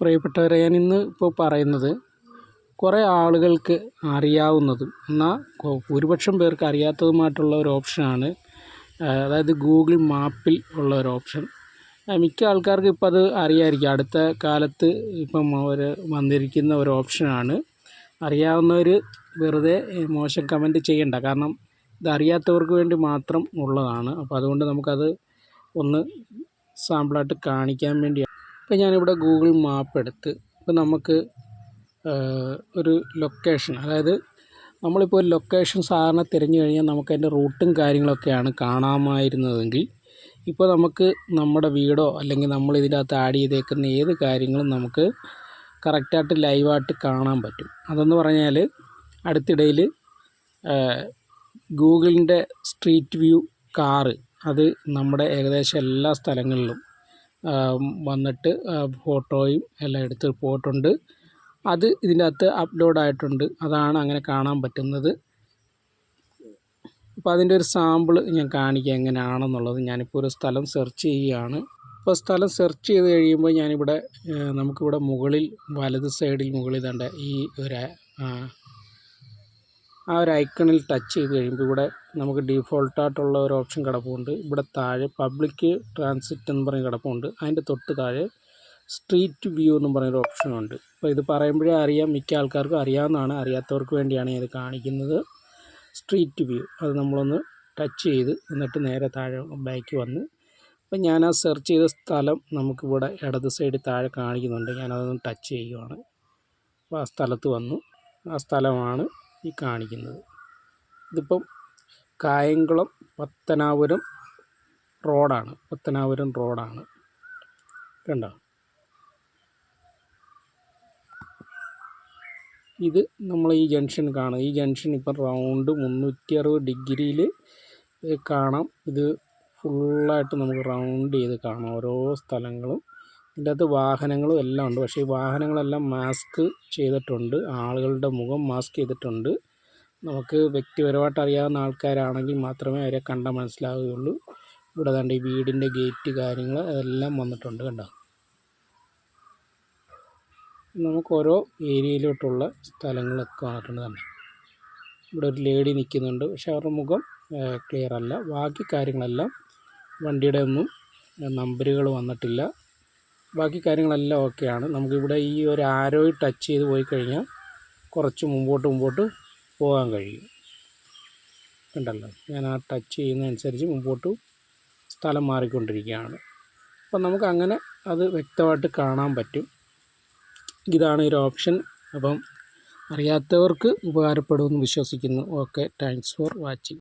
പ്രിയപ്പെട്ടവരെ ഞാൻ ഇന്ന് ഇപ്പോൾ പറയുന്നത് കുറേ ആളുകൾക്ക് അറിയാവുന്നതും എന്നാൽ ഭൂരിപക്ഷം പേർക്ക് അറിയാത്തതുമായിട്ടുള്ള ഒരു ഓപ്ഷനാണ് അതായത് ഗൂഗിൾ മാപ്പിൽ ഉള്ള ഒരു ഓപ്ഷൻ. മിക്ക ആൾക്കാർക്കും ഇപ്പോൾ അത് അറിയാമായിരിക്കും അടുത്ത കാലത്ത് ഇപ്പം അവർ വന്നിരിക്കുന്ന ഒരു ഓപ്ഷനാണ്. അറിയാവുന്നവർ വെറുതെ മോശം കമന്റ് ചെയ്യണ്ട കാരണം ഇത് അറിയാത്തവർക്ക് വേണ്ടി മാത്രം ഉള്ളതാണ്. അപ്പോൾ അതുകൊണ്ട് നമുക്കത് ഒന്ന് സാമ്പിളായിട്ട് കാണിക്കാൻ വേണ്ടിയാണ് ഇപ്പോൾ ഞാനിവിടെ ഗൂഗിൾ മാപ്പ് എടുത്ത് ഇപ്പോൾ നമുക്ക് ഒരു ലൊക്കേഷൻ അതായത് നമ്മളിപ്പോൾ ഒരു ലൊക്കേഷൻ സാധാരണ തിരഞ്ഞു കഴിഞ്ഞാൽ നമുക്ക് അതിന്റെ റൂട്ടും കാര്യങ്ങളൊക്കെയാണ് കാണാമായിരുന്നതെങ്കിൽ ഇപ്പോൾ നമുക്ക് നമ്മുടെ വീടോ അല്ലെങ്കിൽ നമ്മൾ ഇതിനകത്ത് ആഡ് ചെയ്തേക്കുന്ന ഏത് കാര്യങ്ങളും നമുക്ക് കറക്റ്റായിട്ട് ലൈവായിട്ട് കാണാൻ പറ്റും. അതെന്ന് പറഞ്ഞാൽ അടുത്തിടയിൽ ഗൂഗിളിന്റെ സ്ട്രീറ്റ് വ്യൂ കാറ് അത് നമ്മുടെ ഏകദേശം എല്ലാ സ്ഥലങ്ങളിലും വന്നിട്ട് ഫോട്ടോയും എല്ലാം എടുത്ത് പോയിട്ടുണ്ട്. അത് ഇതിന്റെ അകത്ത് അപ്ലോഡായിട്ടുണ്ട് അതാണ് അങ്ങനെ കാണാൻ പറ്റുന്നത്. അപ്പോൾ അതിന്റെ ഒരു സാമ്പിൾ ഞാൻ കാണിക്കുക എങ്ങനെയാണെന്നുള്ളത്. ഞാനിപ്പോൾ ഒരു സ്ഥലം സെർച്ച് ചെയ്യുകയാണ്. ഇപ്പോൾ സ്ഥലം സെർച്ച് ചെയ്ത് കഴിയുമ്പോൾ ഞാനിവിടെ നമുക്കിവിടെ മുകളിൽ വലത് സൈഡിൽ മുകളിൽ തണ്ട ഈ ഒരു ആ ഒരു ഐക്കണിൽ ടച്ച് ചെയ്ത് കഴിയുമ്പോൾ ഇവിടെ നമുക്ക് ഡീഫോൾട്ടായിട്ടുള്ള ഒരു ഓപ്ഷൻ കിടപ്പുണ്ട്. ഇവിടെ താഴെ പബ്ലിക് ട്രാൻസിറ്റ് എന്ന് പറയുന്ന കിടപ്പുണ്ട്. അതിന്റെ തൊട്ട് താഴെ സ്ട്രീറ്റ് വ്യൂ എന്നും പറയുന്നൊരു ഓപ്ഷനുണ്ട് അപ്പോൾ ഇത് പറയുമ്പോഴേ അറിയാം. മിക്ക ആൾക്കാർക്കും അറിയാവുന്നതാണ്. അറിയാത്തവർക്ക് വേണ്ടിയാണ് ഇത് കാണിക്കുന്നത്. സ്ട്രീറ്റ് വ്യൂ അത് നമ്മളൊന്ന് ടച്ച് ചെയ്ത് എന്നിട്ട് നേരെ താഴെ ബാക്ക് വന്ന്. അപ്പോൾ ഞാൻ ആ സെർച്ച് ചെയ്ത സ്ഥലം നമുക്കിവിടെ ഇടത് സൈഡിൽ താഴെ കാണിക്കുന്നുണ്ട്. ഞാനതൊന്ന് ടച്ച് ചെയ്യുവാണ്. അപ്പോൾ ആ സ്ഥലത്ത് വന്നു. ആ സ്ഥലമാണ് ഈ കാണിക്കുന്നത്. ഇതിപ്പം കായംകുളം പത്തനാപുരം റോഡാണ്. പത്തനാപുരം റോഡാണ്. കണ്ടോ? ഇത് നമ്മൾ ഈ ജംഗ്ഷൻ കാണുക ഈ ജംഗ്ഷൻ ഇപ്പം റൗണ്ട് മുന്നൂറ്റി അറുപത് ഡിഗ്രിയിൽ കാണാം. ഇത് ഫുള്ളായിട്ട് നമുക്ക് റൗണ്ട് ചെയ്ത് കാണാം. ഓരോ സ്ഥലങ്ങളും. ഇതിന്റെ അകത്ത് വാഹനങ്ങളും എല്ലാം ഉണ്ട്. പക്ഷേ ഈ വാഹനങ്ങളെല്ലാം മാസ്ക് ചെയ്തിട്ടുണ്ട്. ആളുകളുടെ മുഖം മാസ്ക് ചെയ്തിട്ടുണ്ട്. നമുക്ക് വ്യക്തിപരമായിട്ട് അറിയാവുന്ന ആൾക്കാരാണെങ്കിൽ മാത്രമേ അവരെ കണ്ട മനസ്സിലാവുകയുള്ളൂ. ഇവിടെ കണ്ട ഈ വീടിന്റെ ഗേറ്റ് കാര്യങ്ങൾ അതെല്ലാം വന്നിട്ടുണ്ട് കണ്ടോ? നമുക്ക് ഓരോ ഏരിയയിലോട്ടുള്ള സ്ഥലങ്ങളൊക്കെ വന്നിട്ടുണ്ട് തന്നെ ഇവിടെ ഒരു ലേഡി നിൽക്കുന്നുണ്ട്. പക്ഷേ അവരുടെ മുഖം ക്ലിയർ അല്ല ബാക്കി കാര്യങ്ങളെല്ലാം വണ്ടിയുടെ ഒന്നും നമ്പറുകൾ വന്നിട്ടില്ല. ബാക്കി കാര്യങ്ങളെല്ലാം ഓക്കെയാണ്. നമുക്കിവിടെ ഈ ഒരു ആരോയിൽ ടച്ച് ചെയ്ത് പോയി കഴിഞ്ഞാൽ കുറച്ച് മുമ്പോട്ട് മുമ്പോട്ട് പോകാൻ കഴിയും. ഉണ്ടല്ലോ ഞാൻ ആ ടച്ച് ചെയ്യുന്നതനുസരിച്ച് മുമ്പോട്ട് സ്ഥലം മാറിക്കൊണ്ടിരിക്കുകയാണ്. അപ്പം നമുക്ക് അങ്ങനെ അത് വ്യക്തമായിട്ട് കാണാൻ പറ്റും. ഇതാണ് ഒരു ഓപ്ഷൻ അപ്പം അറിയാത്തവർക്ക് ഉപകാരപ്പെടുമെന്ന് വിശ്വസിക്കുന്നു. ഓക്കെ. Thanks for watching